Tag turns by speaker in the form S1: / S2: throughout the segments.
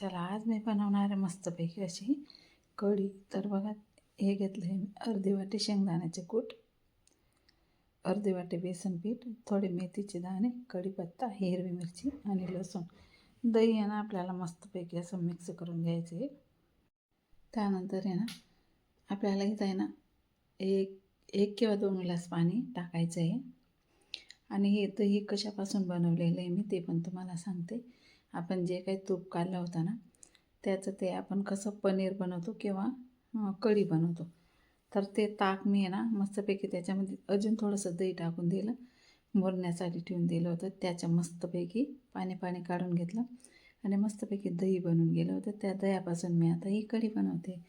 S1: चला आज मी बनवणार आहे मस्तपैकी अशी कढी. तर बघा हे घेतलं आहे मी. अर्धी वाटी शेंगदाण्याचे कूट अर्धी वाटी बेसन पीठ थोडे मेथीचे दाणे कढीपत्ता हिरवी मिरची आणि लसूण. दही आहे ना आपल्याला मस्तपैकी असं मिक्स करून घ्यायचं आहे. त्यानंतर आहे ना आपल्याला इथं आहे ना एक एक किंवा दोन ग्लास पाणी टाकायचं आहे. आणि हे दही कशापासून बनवलेलं आहे मी ते पण तुम्हाला सांगते. आपण जे काही तूप काढला होता ना त्याचं ते आपण कसं पनीर बनवतो किंवा कढी बनवतो. तर ते ताक मी आहे ना मस्तपैकी त्याच्यामध्ये अजून थोडंसं दही टाकून दिलं. मुरण्यासाठी ठेवून दिलं होतं. त्याच्या मस्तपैकी पाणी पाणी काढून घेतलं आणि मस्तपैकी दही बनवून गेलं होतं. त्या दह्यापासून मी आता ही कढी बनवते.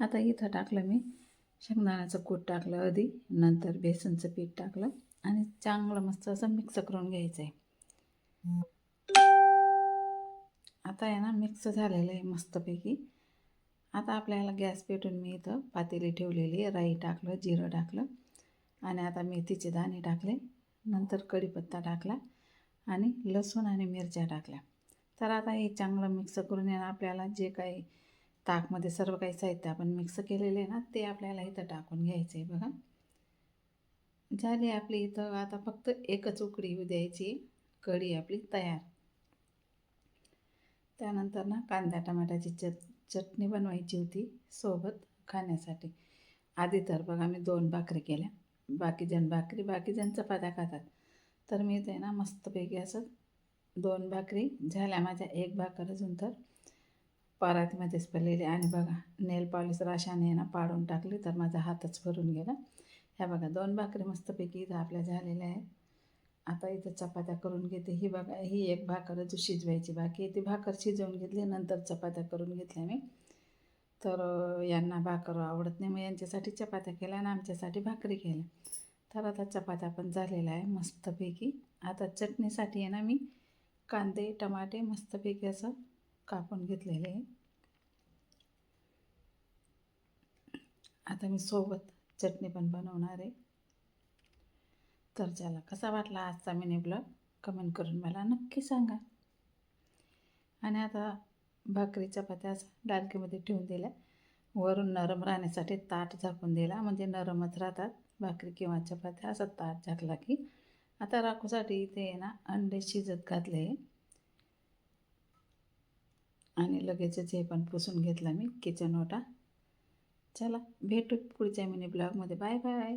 S1: आता इथं टाकलं मी शेंगदाण्याचं कूट टाकलं आधी नंतर बेसनचं पीठ टाकलं आणि चांगलं मस्त असं मिक्स करून घ्यायचं आहे आता आहे ना मिक्स झालेलं आहे मस्तपैकी. आता आपल्याला गॅस पेटून मी इथं पातेली ठेवलेली राई टाकलं जिरं टाकलं आणि आता मेथीचे दाणे टाकले. नंतर कढीपत्ता टाकला आणि लसूण आणि मिरच्या टाकल्या. तर आता हे चांगलं मिक्स करून येणं आपल्याला जे काही ताकमध्ये सर्व काही साहित्य आपण मिक्स केलेले आहे ना ते आपल्याला इथं टाकून घ्यायचं आहे बघा. झाली आपली इथं आता फक्त एकच उकडी द्यायची. कढी आपली तयार. त्यानंतर ना कांदा टमाट्याची चट चटणी बनवायची होती सोबत खाण्यासाठी. आधी तर बघा मी दोन भाकरी केल्या. बाकीजण भाकरी बाकीजण चपात्या खातात. तर मी ते ना मस्तपैकी असं दोन भाकरी झाल्या. माझ्या एक भाकर अजून तर परातीमध्येच पडलेली आणि बघा नेल पॉलिश राशाने ना पाडून टाकली तर माझा हातच भरून गेला. ह्या बघा दोन भाकरी मस्तपैकी इथं आपल्या झालेल्या आहेत. आता इथं चपात्या करून घेते. ही बघा ही एक भाकर अजून शिजवायची बाकी आहे ती भाकर शिजवून घेतली नंतर चपात्या करून घेतल्या मी. तर यांना भाकर आवडत नाही. मग यांच्यासाठी चपात्या केल्या आणि आमच्यासाठी भाकरी केल्या. तर आता चपात्या पण झालेल्या आहे मस्तपैकी. आता चटणीसाठी आहे ना मी कांदे टमाटे मस्तपैकी असं कापून घेतलेले आहे. आता मी सोबत चटणी पण बनवणार आहे. तर चला कसा वाटला आजचा मिनी ब्लॉग कमेंट करून मला नक्की सांगा. आणि आता भाकरी चपात्या डालकीमध्ये ठेवून दिल्या. वरून नरम राहण्यासाठी ताट झाकून दिला. म्हणजे नरमच राहतात भाकरी किंवा चपात्या असं ताट झाकला की. आता राखूसाठी इथे ना अंडे शिजत घातले. आणि लगेचच हे पण पुसून घेतला मी किचन ओटा. चला भेटू पुढच्या मिनी ब्लॉगमध्ये बाय बाय